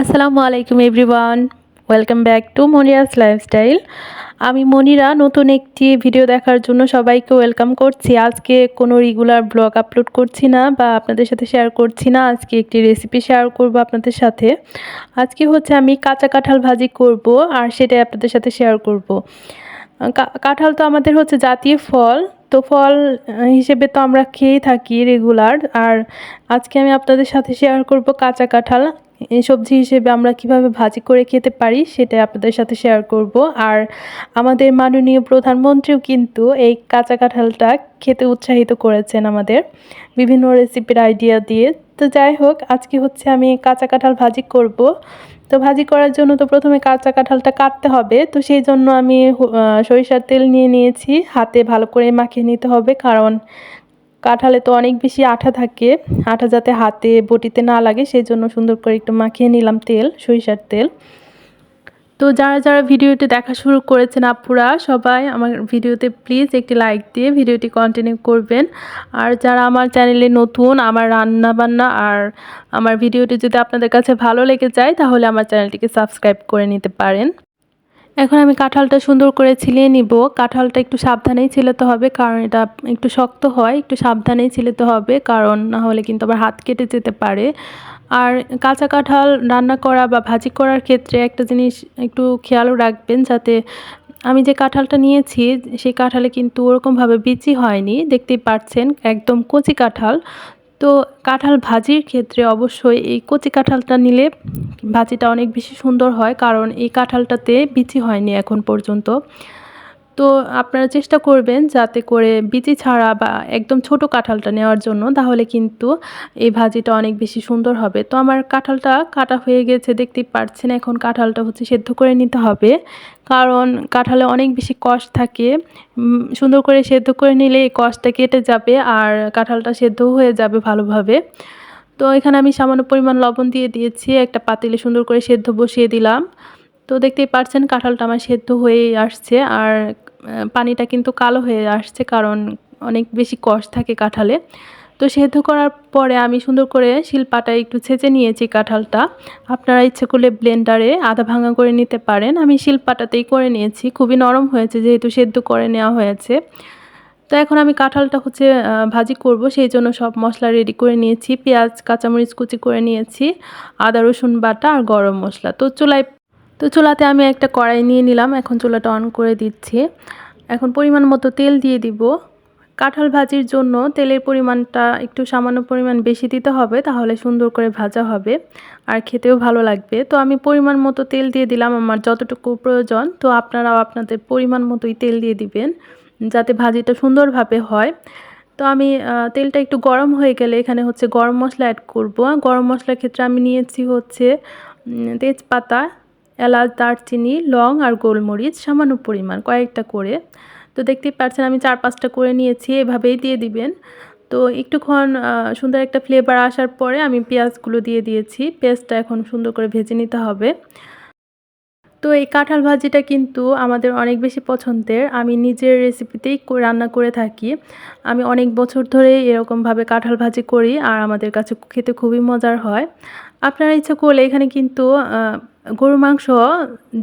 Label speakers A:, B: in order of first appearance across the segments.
A: আসসালামু আলাইকুম everyone. Welcome back to Monira's lifestyle. আমি মনিরা, নতুন একটি ভিডিও দেখার জন্য সবাইকে ওয়েলকাম করছি। আজকে কোনো রেগুলার ব্লগ আপলোড করছি না বা আপনাদের সাথে শেয়ার করছি না। আজকে একটি রেসিপি শেয়ার করব আপনাদের সাথে। আজকে হচ্ছে আমি কাঁচা কাঁঠাল ভাজি করব আর সেটাই আপনাদের সাথে শেয়ার করব। কাঁঠাল তো আমাদের হচ্ছে জাতীয় ফল। তো ফল হিসেবে তো আমরা খেয়েই থাকি রেগুলার। আর আজকে আমি আপনাদের সাথে শেয়ার করব কাঁচা কাঁঠাল এই সবজি হিসেবে আমরা কীভাবে ভাজি করে খেতে পারি সেটা আপনাদের সাথে শেয়ার করব। আর আমাদের মাননীয় প্রধানমন্ত্রীও কিন্তু এই কাঁচা কাঁঠালটা খেতে উৎসাহিত করেছেন আমাদের বিভিন্ন রেসিপির আইডিয়া দিয়ে। তো যাই হোক, আজকে হচ্ছে আমি কাঁচা কাঁঠাল ভাজি করব। তো ভাজি করার জন্য তো প্রথমে কাঁচা কাঁঠালটা কাটতে হবে। তো সেই জন্য আমি সরিষার তেল নিয়ে নিয়েছি। হাতে ভালো করে মাখিয়ে নিতে হবে কারণ কাঁঠালে তো অনেক বেশি আঠা থাকে। আঠা যাতে হাতে বটিতে না লাগে সেই জন্য সুন্দর করে একটু মাখিয়ে নিলাম তেল, সরিষার তেল। তো যারা যারা ভিডিওটি দেখা শুরু করেছেন আপুরা, সবাই আমার ভিডিওতে প্লিজ একটি লাইক দিয়ে ভিডিওটি কন্টিনিউ করবেন। আর যারা আমার চ্যানেলে নতুন, আমার রান্না বান্না আর আমার ভিডিওটি যদি আপনাদের কাছে ভালো লেগে যায়, তাহলে আমার চ্যানেলটিকে সাবস্ক্রাইব করে নিতে পারেন। এখন আমি কাঁঠালটা সুন্দর করে ছিলিয়ে নিব। কাঁঠালটা একটু সাবধানেই ছিলাতে হবে, কারণ এটা একটু শক্ত হয়, একটু সাবধানেই ছিলাতে হবে, কারণ না হলে কিন্তু আবার হাত কেটে যেতে পারে। আর কাঁচা কাঁঠাল রান্না করা বা ভাজি করার ক্ষেত্রে একটা জিনিস একটু খেয়ালও রাখবেন, যাতে আমি যে কাঁঠালটা নিয়েছি সেই কাঁঠালে কিন্তু ওরকমভাবে বিচি হয়নি। দেখতেই পাচ্ছেন, একদম কচি কাঁঠাল। তো কাঁঠাল ভাজির ক্ষেত্রে অবশ্যই এই কচি কাঁঠালটা নিলে ভাজিটা অনেক বেশি সুন্দর হয়, কারণ এই কাঁঠালটাতে বিচি হয়নি এখন পর্যন্ত। তো আপনারা চেষ্টা করবেন যাতে করে বিচি ছাড়া বা একদম ছোট কাঁঠালটা নেওয়ার জন্য, তাহলে কিন্তু এই ভাজিটা অনেক বেশি সুন্দর হবে। তো আমার কাঁঠালটা কাটা হয়ে গেছে, দেখতেই পাচ্ছেন এখন কাঁঠালটা হচ্ছে সেদ্ধ করে নিতে হবে। কারণ কাঁঠালে অনেক বেশি কষ থাকে। সুন্দর করে সেদ্ধ করে নিলে এই কষটা কেটে যাবে আর কাঁঠালটা সেদ্ধ হয়ে যাবে ভালোভাবে। তো এখানে আমি সামান্য পরিমাণ লবণ দিয়ে দিয়েছি, একটা পাতিলে সুন্দর করে সেদ্ধ বসিয়ে দিলাম। তো দেখতেই পাচ্ছেন কাঁঠালটা আমার সেদ্ধ হয়ে আসছে। আর পানিটা কিন্তু কালো হয়ে আসছে কারণ অনেক বেশি কষ থাকে কাঁঠালে। তো সেদ্ধ করার পরে আমি সুন্দর করে শিলপাটায় একটু ছেঁচে নিয়েছি কাঁঠালটা। আপনারা ইচ্ছে করলে ব্লেন্ডারে আধা ভাঙা করে নিতে পারেন। আমি শিলপাটাতেই করে নিয়েছি। খুবই নরম হয়েছে, যেহেতু সেদ্ধ করে নেওয়া হয়েছে। তো এখন আমি কাঁঠালটা হচ্ছে ভাজি করব। সেই জন্য সব মশলা রেডি করে নিয়েছি। পেঁয়াজ, কাঁচামরিচ কুচি করে নিয়েছি। আদা, রসুন বাটা আর গরম মশলা। তো চুলায় তো চুলাতে আমি একটা কড়াই নিয়ে নিলাম, এখন চুলাটা অন করে দিচ্ছি। এখন পরিমাণ মতো তেল দিয়ে দিব। কাঁঠাল ভাজির জন্য তেলের পরিমাণটা একটু সামান্য পরিমাণ বেশি দিতে হবে, তাহলে সুন্দর করে ভাজা হবে আর খেতেও ভালো লাগবে। তো আমি পরিমাণ মতো তেল দিয়ে দিলাম আমার যতটুকু প্রয়োজন, তো আপনারাও আপনাদের পরিমাণ মতোই তেল দিয়ে দিবেন যাতে ভাজিটা সুন্দরভাবে হয়। তো আমি তেলটা একটু গরম হয়ে গেলে এখানে হচ্ছে গরম মশলা অ্যাড করব। গরম মশলার ক্ষেত্রে আমি নিয়েছি হচ্ছে তেজপাতা এলাচ, দারচিনি, লং আর গোলমরিচ সামান্য পরিমাণ, কয়েকটা করে। তো দেখতেই পাচ্ছেন আমি চার পাঁচটা করে নিয়েছি, এভাবেই দিয়ে দিবেন। তো একটুক্ষণ সুন্দর একটা ফ্লেভার আসার পরে আমি পেঁয়াজগুলো দিয়ে দিয়েছি। পেঁয়াজটা এখন সুন্দর করে ভেজে নিতে হবে। তো এই কাঁঠাল ভাজিটা কিন্তু আমাদের অনেক বেশি পছন্দের। আমি নিজের রেসিপিতেই রান্না করে থাকি। আমি অনেক বছর ধরে এরকমভাবে কাঁঠাল ভাজি করি আর আমাদের কাছে খেতে খুবই মজার হয়। আপনারা ইচ্ছা করলে এখানে কিন্তু গরু মাংস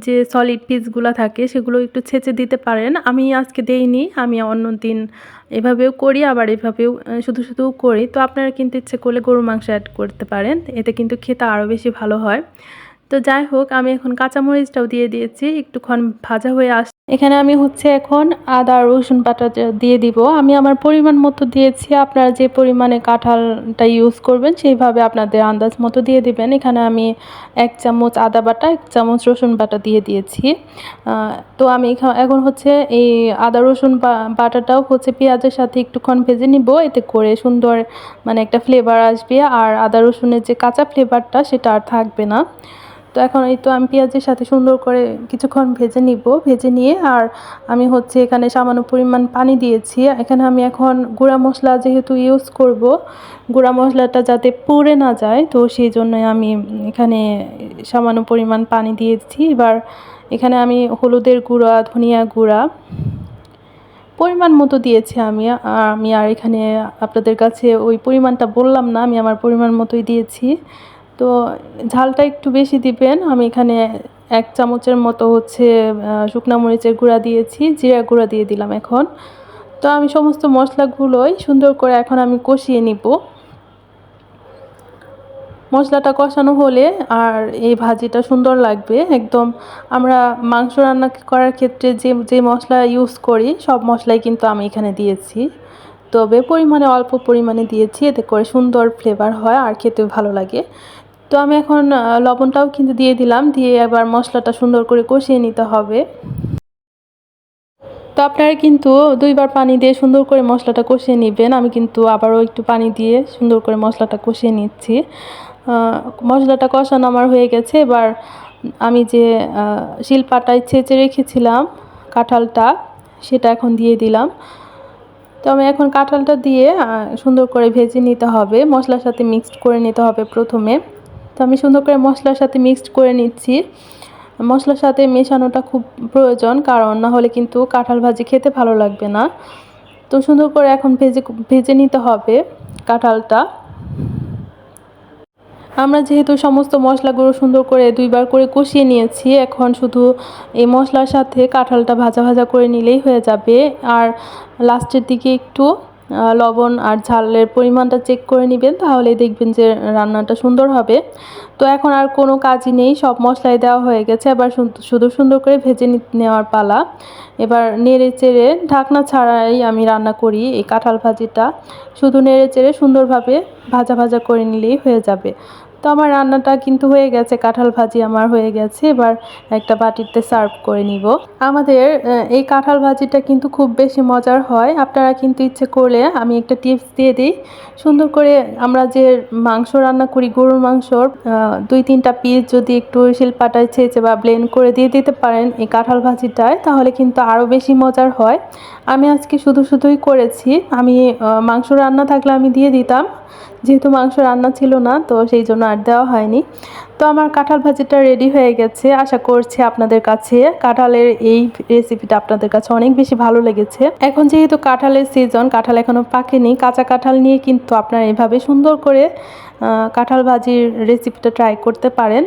A: যে সলিড পিসগুলো থাকে সেগুলো একটু ছেঁচে দিতে পারেন। আমি আজকে দেইনি, আমি অন্য দিন এভাবেও করি, আবার এভাবেও শুধু শুধু করি। তো আপনারা কিন্তু ইচ্ছে করলে গরু মাংস অ্যাড করতে পারেন, এতে কিন্তু খেতে আরও বেশি ভালো হয়। তো যাই হোক, আমি এখন কাঁচামরিচটাও দিয়ে দিয়েছি, একটুক্ষণ ভাজা হয়ে আস এখানে আমি হচ্ছে এখন আদা, রসুন বাটা দিয়ে দিব। আমি আমার পরিমাণ মতো দিয়েছি। আপনারা যে পরিমাণে কাঁঠালটা ইউজ করবেন, সেইভাবে আপনাদের আন্দাজ মতো দিয়ে দিবেন। এখানে আমি এক চামচ আদা বাটা, এক চামচ রসুন বাটা দিয়ে দিয়েছি। তো আমি এখন হচ্ছে এই আদা, রসুন বাটাটাও হচ্ছে পেঁয়াজের সাথে একটুক্ষণ ভেজে নিব। এতে করে সুন্দর মানে একটা ফ্লেভার আসবে। আর আদা, রসুনের যে কাঁচা ফ্লেভারটা সেটা আর থাকবে না। তো এখন এই তো আমি পেঁয়াজের সাথে সুন্দর করে কিছুক্ষণ ভেজে নিব। ভেজে নিয়ে আর আমি হচ্ছে এখানে সামান্য পরিমাণ পানি দিয়েছি। এখানে আমি এখন গুঁড়া মশলা যেহেতু ইউজ করব, গুঁড়া মশলাটা যাতে পুড়ে না যায়, তো সেই জন্যই আমি এখানে সামান্য পরিমাণ পানি দিয়েছি। এবার এখানে আমি হলুদের গুঁড়া, ধনিয়া গুঁড়া পরিমাণ মতো দিয়েছি আমি। আমি আর এখানে আপনাদের কাছে ওই পরিমাণটা বললাম না, আমি আমার পরিমাণ মতোই দিয়েছি। তো ঝালটা একটু বেশি দিবেন। আমি এখানে এক চামচের মতো হচ্ছে শুকনা মরিচের গুঁড়া দিয়েছি জিরা গুঁড়া দিয়ে দিলাম এখন। তো আমি সমস্ত মশলাগুলোই সুন্দর করে এখন আমি কষিয়ে নিব। মশলাটা কষানো হলে আর এই ভাজিটা সুন্দর লাগবে। একদম আমরা মাংস রান্না করার ক্ষেত্রে যে যে মশলা ইউজ করি, সব মশলাই কিন্তু আমি এখানে দিয়েছি। তবে পরিমাণে অল্প পরিমাণে দিয়েছি, এতে করে সুন্দর ফ্লেভার হয় আর খেতেও ভালো লাগে। তো আমি এখন লবণটাও কিন্তু দিয়ে দিলাম, দিয়ে এবার মশলাটা সুন্দর করে কষিয়ে নিতে হবে। তো আপনারা কিন্তু দুইবার পানি দিয়ে সুন্দর করে মশলাটা কষিয়ে নেবেন। আমি কিন্তু আবারও একটু পানি দিয়ে সুন্দর করে মশলাটা কষিয়ে নিচ্ছি। মশলাটা কষানো আমার হয়ে গেছে। এবার আমি যে শিলপাটায় ছেঁচে রেখেছিলাম কাঁঠালটা, সেটা এখন দিয়ে দিলাম। তো আমি এখন কাঁঠালটা দিয়ে সুন্দর করে ভেজে নিতে হবে। মশলার সাথে মিক্সড করে নিতে হবে প্রথমে। তো আমি সুন্দর করে মশলার সাথে মিক্সড করে নিচ্ছি। মশলার সাথে মেশানোটা খুব প্রয়োজন, কারণ না হলে কিন্তু কাঁঠাল ভাজি খেতে ভালো লাগবে না। তো সুন্দর করে এখন ভেজে ভেজে নিতে হবে কাঁঠালটা। আমরা যেহেতু সমস্ত মশলাগুলো সুন্দর করে দুইবার করে কষিয়ে নিয়েছি, এখন শুধু এই মশলার সাথে কাঁঠালটা ভাজা ভাজা করে নিলেই হয়ে যাবে। আর লাস্টের দিকে একটু লবণ আর ঝালের পরিমাণটা চেক করে নেবেন, তাহলে দেখবেন যে রান্নাটা সুন্দর হবে। তো এখন আর কোনো কাজই নেই, সব মশলাই দেওয়া হয়ে গেছে। এবার শুধু- সুন্দর করে ভেজে নেওয়ার পালা। এবার নেড়ে চেড়ে ঢাকনা ছাড়াই আমি রান্না করি এই কাঁঠাল ভাজিটা। শুধু নেড়ে চেড়ে সুন্দরভাবে ভাজা ভাজা করে নিলেই হয়ে যাবে। তো আমার রান্নাটা কিন্তু হয়ে গেছে, কাঁঠাল ভাজি আমার হয়ে গেছে। এবার একটা বাটিতে সার্ভ করে নিব। আমাদের এই কাঁঠাল ভাজিটা কিন্তু খুব বেশি মজার হয়। আপনারা কিন্তু ইচ্ছে করলে আমি একটা টিপস দিয়ে দিই। সুন্দর করে আমরা যে মাংস রান্না করি, গরুর মাংসর দুই তিনটা পিস যদি একটু শিলপাটায় ছেঁচে বা ব্লেন্ড করে দিয়ে দিতে পারেন এই কাঁঠাল ভাজিটায়, তাহলে কিন্তু আরও বেশি মজার হয়। আমি আজকে শুধু শুধুই করেছি। আমি মাংস রান্না থাকলে আমি দিয়ে দিতাম। যেহেতু মাংস রান্না ছিল না তো সেই জন্য আর দেওয়া হয়নি। তো আমার কাঁঠাল ভাজিটা রেডি হয়ে গেছে। আশা করছি আপনাদের কাছে কাঁঠালের এই রেসিপিটা আপনাদের কাছে অনেক বেশি ভালো লেগেছে। এখন যেহেতু কাঁঠালের সিজন কাঁঠাল এখনও পাকেনি, কাঁচা কাঁঠাল নিয়ে কিন্তু আপনারা এভাবে সুন্দর করে কাঁঠাল ভাজির রেসিপিটা ট্রাই করতে পারেন।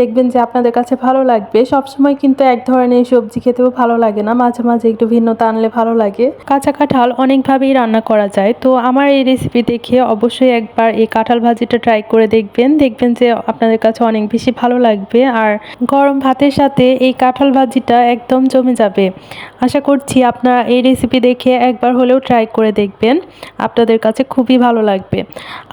A: দেখবেন যে আপনাদের কাছে ভালো লাগবে। সবসময় কিন্তু এক ধরনের সবজি খেতেও ভালো লাগে না। মাঝে মাঝে একটু ভিন্নতা আনলে ভালো লাগে। কাঁচা কাঁঠাল অনেকভাবেই রান্না করা যায়। তো আমার এই রেসিপি দেখে অবশ্যই একবার এই কাঁঠাল ভাজিটা ট্রাই করে দেখবেন। দেখবেন যে আপনাদের কাছে অনেক বেশি ভালো লাগবে। আর গরম ভাতের সাথে এই কাঁঠাল ভাজিটা একদম জমে যাবে। আশা করছি আপনারা এই রেসিপি দেখে একবার হলেও ট্রাই করে দেখবেন। আপনাদের কাছে খুবই ভালো লাগবে।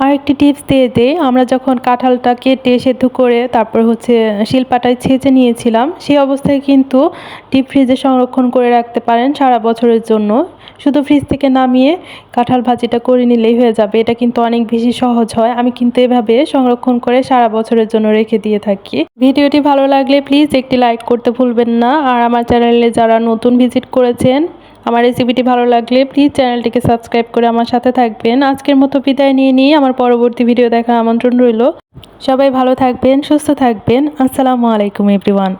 A: আর একটি টিপস দিয়ে দেই, আমরা যখন কাঁঠালটা কেটে সেদ্ধ করে তারপর হচ্ছে শিলপাটায় ছেঁচে নিয়েছিলাম, সেই অবস্থায় কিন্তু ডিপ ফ্রিজে সংরক্ষণ করে রাখতে পারেন সারা বছরের জন্য। শুধু ফ্রিজ থেকে নামিয়ে কাঁঠাল ভাজিটা করে নিলেই হয়ে যাবে। এটা কিন্তু অনেক বেশি সহজ হয়। আমি কিন্তু এভাবে সংরক্ষণ করে সারা বছরের জন্য রেখে দিয়ে থাকি। ভিডিওটি ভালো লাগলে প্লিজ একটি লাইক করতে ভুলবেন না। আর আমার চ্যানেলে যারা নতুন ভিজিট করেছেন, আমার রেসিপিটি ভালো লাগলে প্লিজ চ্যানেলটিকে সাবস্ক্রাইব করে আমার সাথে থাকবেন। আজকের মতো বিদায় নিয়ে নিয়ে আমার পরবর্তী ভিডিও দেখার আমন্ত্রণ রইল। সবাই ভালো থাকবেন, সুস্থ থাকবেন। আসসালামু আলাইকুম এভরিওয়ান